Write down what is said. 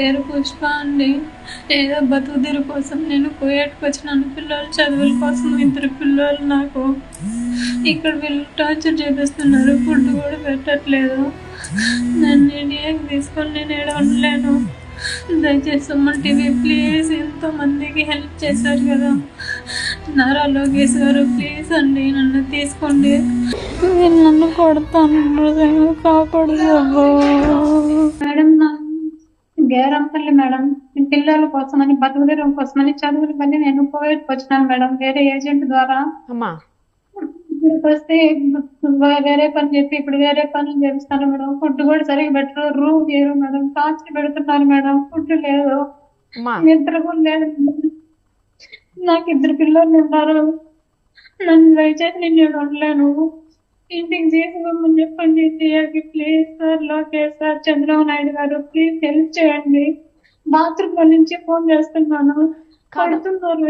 పేరు పుష్ప అండి. ఏదో బతుకుదీరు కోసం నేను కుయేట్కి వచ్చినాను. పిల్లలు చదువుల కోసం ఇద్దరు పిల్లలు నాకు ఇక్కడ వీళ్ళు టార్చర్ చేపిస్తున్నారు. ఫుడ్ కూడా పెట్టట్లేదు. నన్ను ఇండియాకి తీసుకొని నేను ఏడ ఉండలేను. దయచేసి సుమన్ టీవీ ప్లీజ్ ఎంతో మందికి హెల్ప్ చేశారు కదా. నారా లోకేష్ గారు ప్లీజ్ అండి నన్ను తీసుకోండి. నేను నన్ను కొడతాను. కాకూడదు గేరంపల్లి మేడం. పిల్లల కోసమని బతుకుదీరం కోసమని చదువులు పని నేను కోవిడ్కి వచ్చినాను మేడం. వేరే ఏజెంట్ ద్వారా. అమ్మా. ఇక్కడికి వస్తే వేరే పని చెప్పి ఇప్పుడు వేరే పనులు చేపిస్తాను మేడం. ఫుడ్ కూడా సరిగ్గా పెట్టరు. రూమ్ చేయరు మేడం. టార్చర్ పెడుతున్నారు మేడం. ఫుడ్ లేదు. నిద్ర కూడా లేదు నాకు ఇద్దరు పిల్లలు ఉన్నారు. నన్ను దయచేసి నేను ఉండలేను. ఇంటికి తీసుకోమని చెప్పండి తీయకి please sir Lokesh sir Chandrababu Naidu garu please help చేయండి. బాత్రూమ్ నుంచి ఫోన్ చేస్తున్నాను. కడుతున్నారు